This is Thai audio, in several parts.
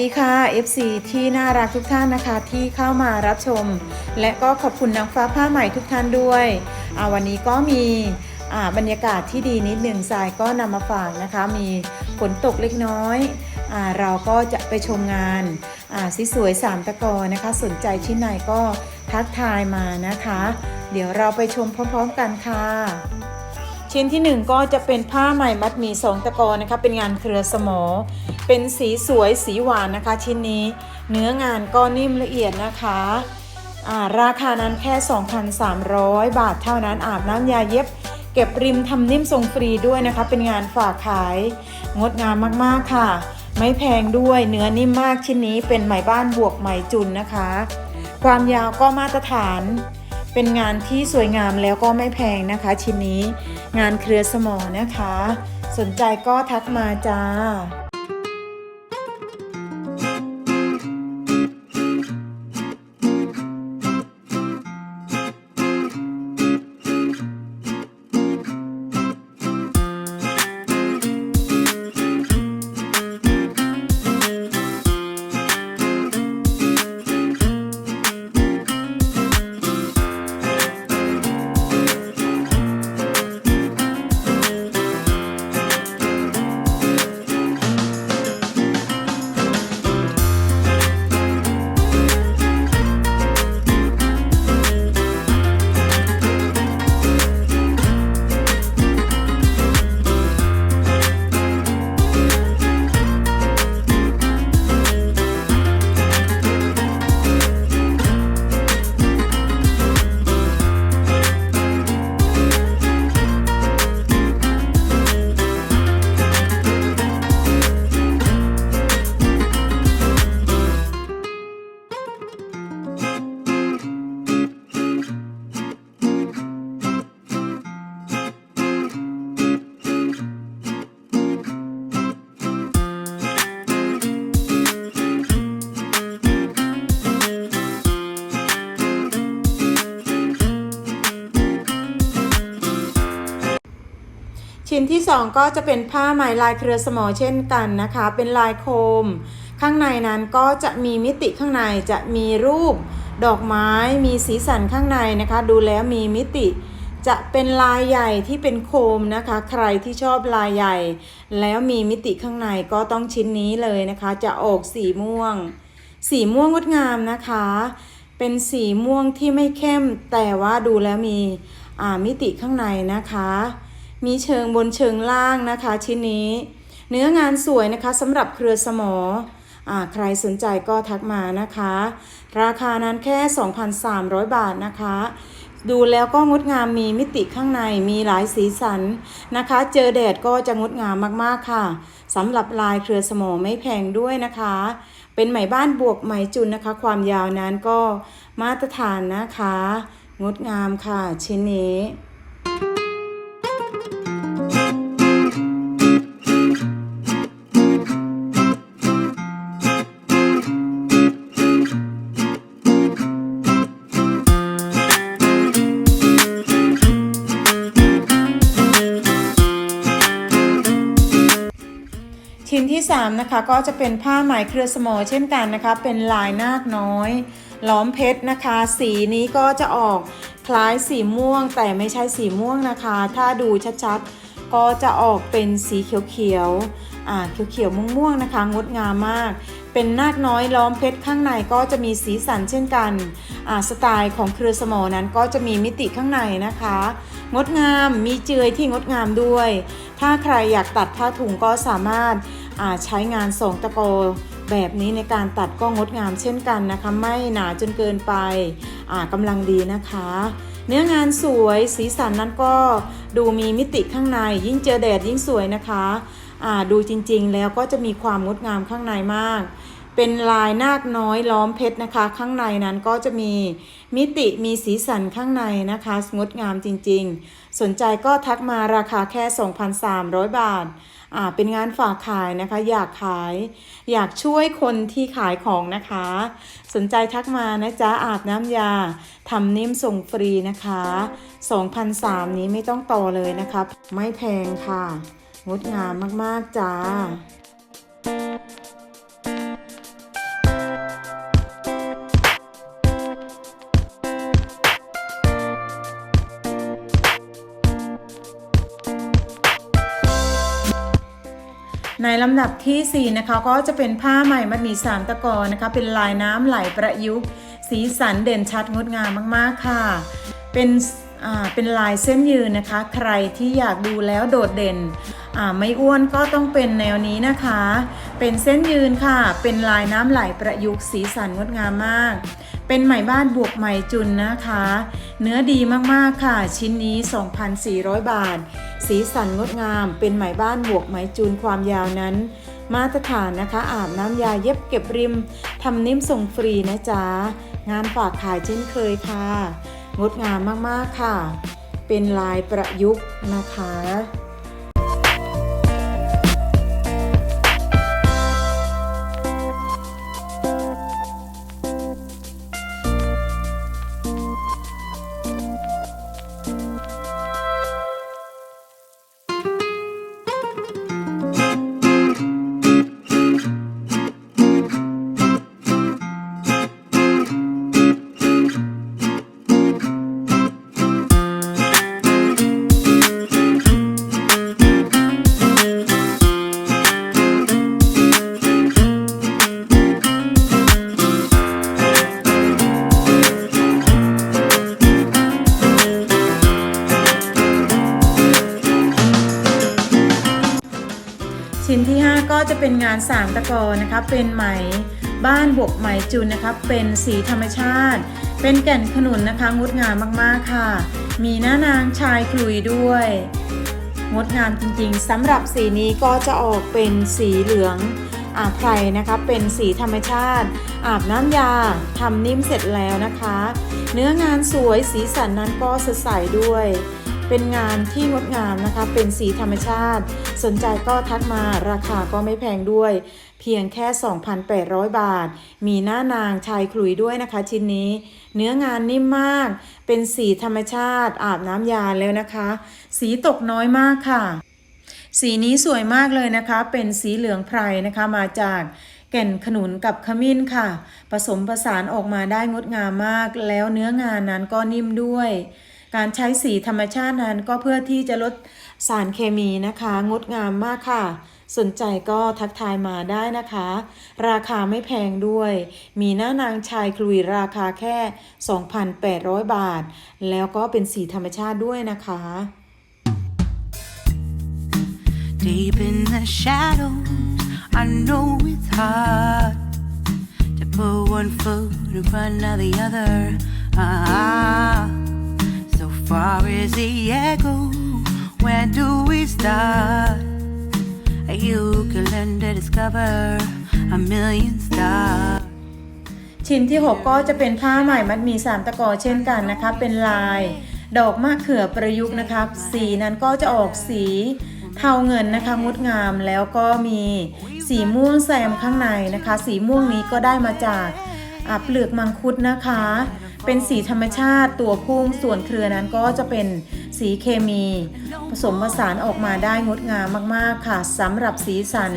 วัสดีค่ะ FC ที่น่ารักทุกท่านนะคะที่เข้ามารับชม และก็ขอบคุณนางฟ้าผ้าใหม่ทุกท่านด้วยวันนี้ก็มีบรรยากาศที่ดีนิดหนึ่งสายก็นำมาฝากนะคะ มีฝนตกเล็กน้อยอเราก็จะไปชมงานาสีสวยสามตะกอนะคะ สนใจชิ้นไหนก็ทักทายมานะคะ เดี๋ยวเราไปชมพร้อมๆกันค่ะชิ้นที่ 1 ก็จะเป็นผ้าไหมมัดมีสองตะกอนะคะเป็นงานเครือสมอ เป็นสีสวยสีหวานนะคะ ชิ้นนี้ เนื้องานก็นิ่มละเอียดนะคะาราคานั้นแค่ 2,300 บาทเท่านั้นอาบน้ำยาเย็บ เก็บริมทำนิ่มทรงฟรีด้วยนะคะ เป็นงานฝากขาย งดงามมากๆค่ะ ไม่แพงด้วยเนื้อนิ่มมากชิ้นนี้เป็นไหมบ้านบวกไหมจุนนะคะ ความยาวก็มาตรฐาน เป็นงานที่สวยงามแล้วก็ไม่แพงนะคะ ชิ้นนี้ งานเครือสมอนะคะ สนใจก็ทักมาจ้า 2 ก็จะเป็นผ้าไหมลายเครือสมอเช่นกันนะคะ เป็นลายโคม ข้างในนั้นก็จะมีมิติข้างในจะมีรูป ดอกไม้มีสีสันข้างในนะคะ ดูแล้วมีมิติจะเป็นลายใหญ่ที่เป็นโคมนะคะ ใครที่ชอบลายใหญ่ แล้วมีมิติข้างในก็ต้องชิ้นนี้เลยนะคะ จะออกสีม่วง สีม่วงงดงามนะคะ เป็นสีม่วงที่ไม่เข้ม แต่ว่าดูแล้วมีอ่ามิติข้างในนะคะ มีเชิงบนเชิงล่างนะคะชิ้นนี้ เนื้องานสวยนะคะสำหรับเครือสมอใครสนใจก็ทักมานะคะ ราคานั้นแค่ 2,300 บาทนะคะ ดูแล้วก็งดงามมีมิติข้างในมีหลายสีสันนะคะ เจอแดดก็จะงดงามมากๆค่ะสำหรับลายเครือสมอไม่แพงด้วยนะคะ เป็นไหมบ้านบวกไหมจุนนะคะ ความยาวนั้นก็มาตรฐานนะคะ งดงามค่ะชิ้นนี้ 3นะคะก็จะเป็นผ้าไหมเครือสมอเช่นกันนะคะ เป็นลายนาคน้อยล้อมเพชรนะคะ สีนี้ก็จะออกคล้ายสีม่วง แต่ไม่ใช่สีม่วงนะคะ ถ้าดูชัดๆ ก็จะออกเป็นสีเขียวๆอ่าเขียวๆม่วงๆนะคะ งดงามมาก เป็นนาคน้อยล้อมเพชรข้างในก็จะมีสีสันเช่นกันอ่าสไตล์ของเครือสมอนั้นก็จะมีมิติข้างในนะคะ งดงามมีเจือยที่งดงามด้วย ถ้าใครอยากตัดผ้าถุงก็สามารถใช้งานสองตะโกแบบนี้ในการตัดก็งดงามเช่นกันนะคะ ไม่หนาจนเกินไปอากำลังดีนะคะ เนื้องานสวยสีสันนั้นก็ดูมีมิติข้างใน ยิ่งเจอแดดยิ่งสวยนะคะอาดูจริงๆ แล้วก็จะมีความงดงามข้างในมาก เป็นลายนาคน้อยล้อมเพชรนะคะ ข้างในนั้นก็จะมีมิติมีสีสันข้างในนะคะ งดงามจริงๆ สนใจก็ทักมาราคาแค่ 2,300 บาทอ่า เป็นงานฝากขายนะคะ อยากขาย อยากช่วยคนที่ขายของนะคะ สนใจทักมานะจ๊ะอาบน้ำยาทำนิ่มส่งฟรีนะคะ2,003นี้ไม่ต้องต่อเลยนะครับ ไม่แพงค่ะ งดงามมาก ๆ จ้า ในลำดับทีสี่ 4 นะคะ ก็จะเป็นผ้าใหม่มัดหมี่สามตะกอนะคะ เป็นลายน้ำไหลประยุกต์ สีสันเด่นชัดงดงามมากๆค่ะ เป็นอ่าเป็นลายเส้นยืนนะคะ ใครที่อยากดูแล้วโดดเด่นอ่าไม่อ้วนก็ต้องเป็นแนวนี้นะคะ เป็นเส้นยืนค่ะ เป็นลายน้ำไหลประยุกต์สีสันงดงามมาก เป็นไหมบ้านบวกไหมจุนนะคะ เนื้อดีมากๆค่ะ ชิ้นนี้ 2,400 บาท สีสันงดงาม เป็นไหมบ้านบวกไหมจูนความยาวนั้น มาตรฐานนะคะ อาบน้ำยาเย็บเก็บริมทำนิ่มส่งฟรีนะจ๊ะ งานฝากขายเช่นเคยค่ะ งดงามมากๆค่ะ เป็นลายประยุกต์นะคะ จะเป็นงานสามตะกอนะคะ เป็นไหมบ้านบวกไหมจุนนะคะเป็นสีธรรมชาติ เป็นแก่นขนุนนะคะงดงามมากๆค่ะ มีหน้านางชายคลุยด้วย งดงามจริงๆสำหรับสีนี้ก็จะออกเป็นสีเหลืองอาไพรนะคะเป็นสีธรรมชาติ อาบน้ำยาทำนิ่มเสร็จแล้วนะคะ เนื้องานสวยสีสันนั้นก็สดใสด้วย เป็นงานที่งดงามนะคะ เป็นสีธรรมชาติ สนใจก็ทักมาราคาก็ไม่แพงด้วย เพียงแค่ 2,800 บาท มีหน้านางชายคลุยด้วยนะคะชิ้นนี้ เนื้องานนิ่มมาก เป็นสีธรรมชาติอาบน้ำยาแล้วนะคะ สีตกน้อยมากค่ะ สีนี้สวยมากเลยนะคะ เป็นสีเหลืองไพรนะคะมาจากแก่นขนุนกับขมิ้นค่ะ ผสมผสานออกมาได้งดงามมาก แล้วเนื้องานนั้นก็นิ่มด้วย การใช้สีธรรมชาตินั้นก็เพื่อที่จะลดสารเคมีนะคะ งดงามมากค่ะ สนใจก็ทักทายมาได้นะคะ ราคาไม่แพงด้วย มีหน้านางชายคลุยราคาแค่ 2,800 บาท แล้วก็เป็นสีธรรมชาติด้วยนะคะ Deep in the shadows, I know it's hard to put one foot in front of the other. Ah, far is the echo. Where do we start? You can learn to discover a million stars. ชิ้นที่ 6 ก็จะเป็นผ้าใหม่มัดหมีสามตะกอเช่นกันนะคะ เป็นลาย ดอกมะเขือประยุกต์นะคะสีนั้นก็จะออกสีเทาเงินนะคะงดงามแล้วก็มีสีม่วงแซมข้างในนะคะ สีม่วงนี้ก็ได้มาจากอ่าเปลือกมังคุดนะคะ เป็นสีธรรมชาติตัวพุ่งส่วนเครือนั้นก็จะเป็นสีเคมี ผสมผสานออกมาได้งดงามมากๆค่ะสำหรับสีสัน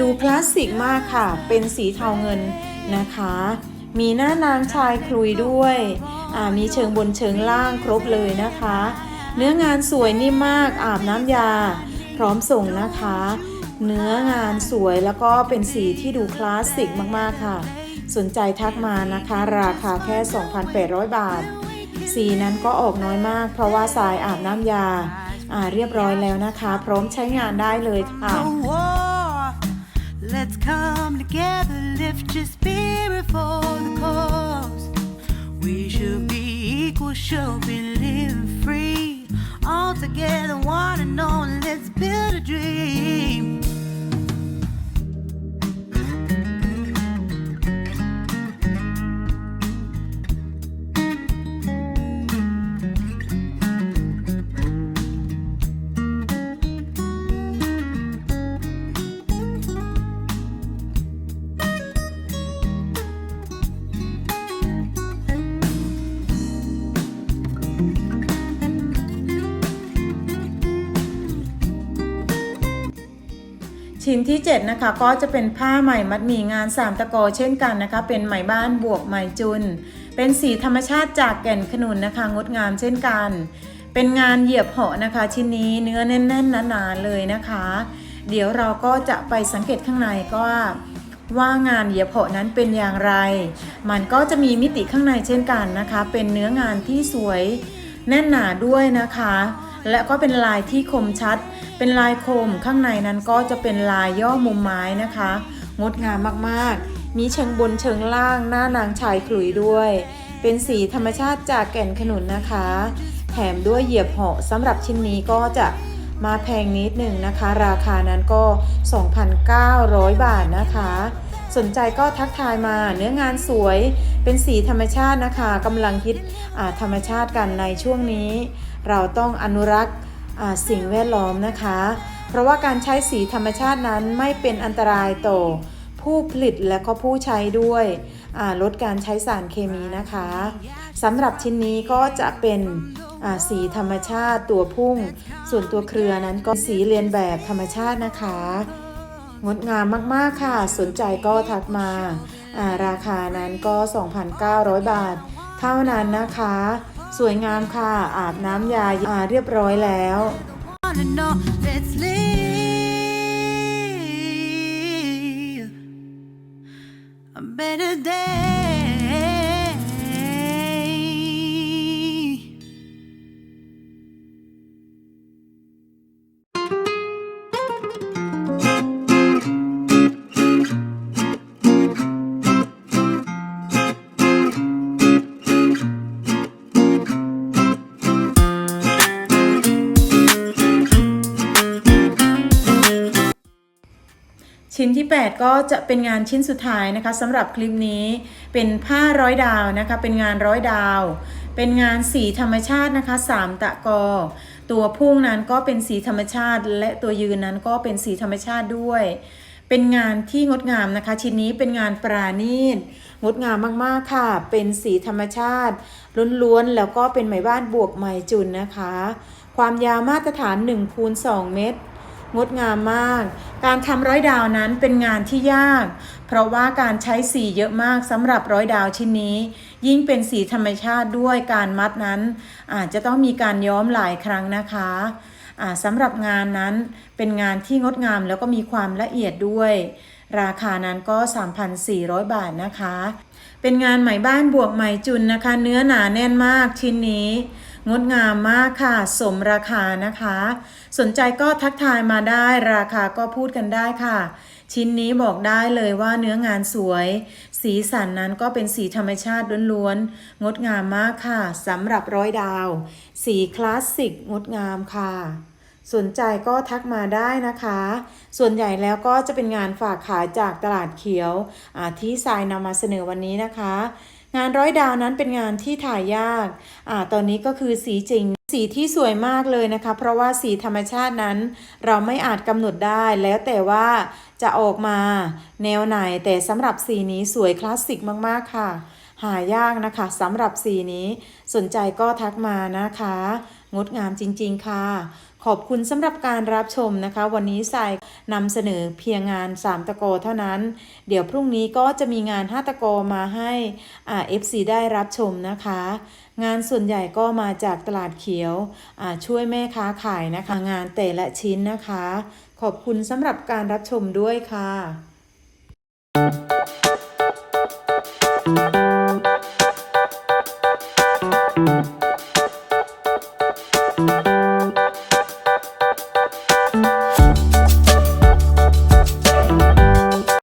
ดูคลาสสิกมากค่ะ เป็นสีเทาเงินนะคะ มีหน้านางชายคลุยด้วยมีเชิงบนเชิงล่างครบเลยนะคะ เนื้องานสวยนิ่มมากอาบน้ำยา พร้อมส่งนะคะ เนื้องานสวยแล้วก็เป็นสีที่ดูคลาสสิกมากๆค่ะ สนใจทักมานะคะ ราคาแค่ 2,800 บาท สีนั้นก็ออกน้อยมาก เพราะว่าสายอาบน้ำยา อ่าเรียบร้อยแล้วนะคะ พร้อมใช้งานได้เลยค่ะ Let's come together, lift your spirit for the cause. We should be equal, should be living free. All together, one and all, let's build a dream. ชิ้นที่ 7 นะคะ ก็จะเป็นผ้าไหมมัดหมี่งานสามตะกอเช่นกันนะคะ เป็นไหมบ้านบวกไหมจุน เป็นสีธรรมชาติจากแก่นขนุนนะคะ งดงามเช่นกัน เป็นงานเหยียบเหาะนะคะ ชิ้นนี้เนื้อแน่นๆหนาๆเลยนะคะ เดี๋ยวเราก็จะไปสังเกตข้างในก็ว่าว่างานเหยียบเหาะนั้นเป็นอย่างไร มันก็จะมีมิติข้างในเช่นกันนะคะ เป็นเนื้องานที่สวยแน่นหนาด้วยนะคะ และก็เป็นลายที่คมชัด เป็นลายคมข้างในนั้นก็จะเป็นลายย่อมุมไม้นะคะ งดงามมากๆ มีเชิงบนเชิงล่างหน้านางชายขลุยด้วย เป็นสีธรรมชาติจากแก่นขนุนนะคะ แถมด้วยเหยียบเหาะสำหรับชิ้นนี้ก็จะมาแพงนิดหนึ่งนะคะ ราคานั้นก็ 2,900 บาทนะคะ สนใจก็ทักทายมาเนื้องานสวยเป็นสีธรรมชาตินะคะกำลังฮิตธรรมชาติกันในช่วงนี้ เราต้องอนุรักษ์สิ่งแวดล้อมนะคะ เพราะว่าการใช้สีธรรมชาตินั้นไม่เป็นอันตรายต่อผู้ผลิตและก็ผู้ใช้ด้วยลดการใช้สารเคมีนะคะสำหรับชิ้นนี้ก็จะเป็นสีธรรมชาติตัวพุ่ง ส่วนตัวเครือนั้นก็สีเรียนแบบธรรมชาตินะคะ งดงามมากๆค่ะ สนใจก็ทักมาาราคานั้นก็ 2,900 บาท เท่านั้นนะคะ สวยงามค่ะ อาบน้ำยาอาเรียบร้อยแล้ว better day. ชิ้นที่ 8 ก็จะเป็นงานชิ้นสุดท้ายนะคะสำหรับคลิปนี้เป็นผ้าร้อยดาวนะคะเป็นงานร้อยดาว เป็นงานสีธรรมชาตินะคะสามตะกอ ตัวพุ่งนั้นก็เป็นสีธรรมชาติ และตัวยืนนั้นก็เป็นสีธรรมชาติด้วย เป็นงานที่งดงามนะคะ ชิ้นนี้เป็นงานปราณีตงดงามมากๆค่ะ เป็นสีธรรมชาติล้วนๆแล้วก็เป็นไหมบ้านบวกไหมจุนนะคะ ความยาวมาตรฐาน1คูณ2เมตร งดงามมาก การทำร้อยดาวนั้นเป็นงานที่ยาก เพราะว่าการใช้สีเยอะมากสำหรับร้อยดาวชิ้นนี้ ยิ่งเป็นสีธรรมชาติด้วยการมัดนั้น อาจจะต้องมีการย้อมหลายครั้งนะคะสำหรับงานนั้นเป็นงานที่งดงามแล้วก็มีความละเอียดด้วย ราคานั้นก็ 3,400 บาทนะคะ เป็นงานไหมบ้านบวกไหมจุนนะคะ เนื้อหนาแน่นมากชิ้นนี้ งดงามมากค่ะ สมราคานะคะ สนใจก็ทักทายมาได้ราคาก็พูดกันได้ค่ะ ชิ้นนี้บอกได้เลยว่าเนื้องานสวย สีสันนั้นก็เป็นสีธรรมชาติล้วนๆ งดงามมากค่ะสำหรับร้อยดาว สีคลาสสิกงดงามค่ะสนใจก็ทักมาได้นะคะ ส่วนใหญ่แล้วก็จะเป็นงานฝากขายจากตลาดเขียวที่ทรายนำมาเสนอวันนี้นะคะ งานร้อยดาวนั้นเป็นงานที่ถ่ายยากอ่าตอนนี้ก็คือสีจริง สีที่สวยมากเลยนะคะ เพราะว่าสีธรรมชาตินั้นเราไม่อาจกำหนดได้แล้วแต่ว่าจะออกมาแนวไหน แต่สำหรับสีนี้สวยคลาสสิกมากๆค่ะ หายากนะคะสำหรับสีนี้ สนใจก็ทักมานะคะ งดงามจริง ๆ ค่ะ ขอบคุณสำหรับการรับชมนะคะ วันนี้สายนำเสนอเพียงงาน 3 ตะโกเท่านั้น เดี๋ยวพรุ่งนี้ก็จะมีงาน 5 ตะโกมาให้อ่า FC ได้รับชมนะคะ งานส่วนใหญ่ก็มาจากตลาดเขียวอ่าช่วยแม่ค้าขายนะคะ งานแต่ละชิ้นนะคะ ขอบคุณสำหรับการรับชมด้วยค่ะ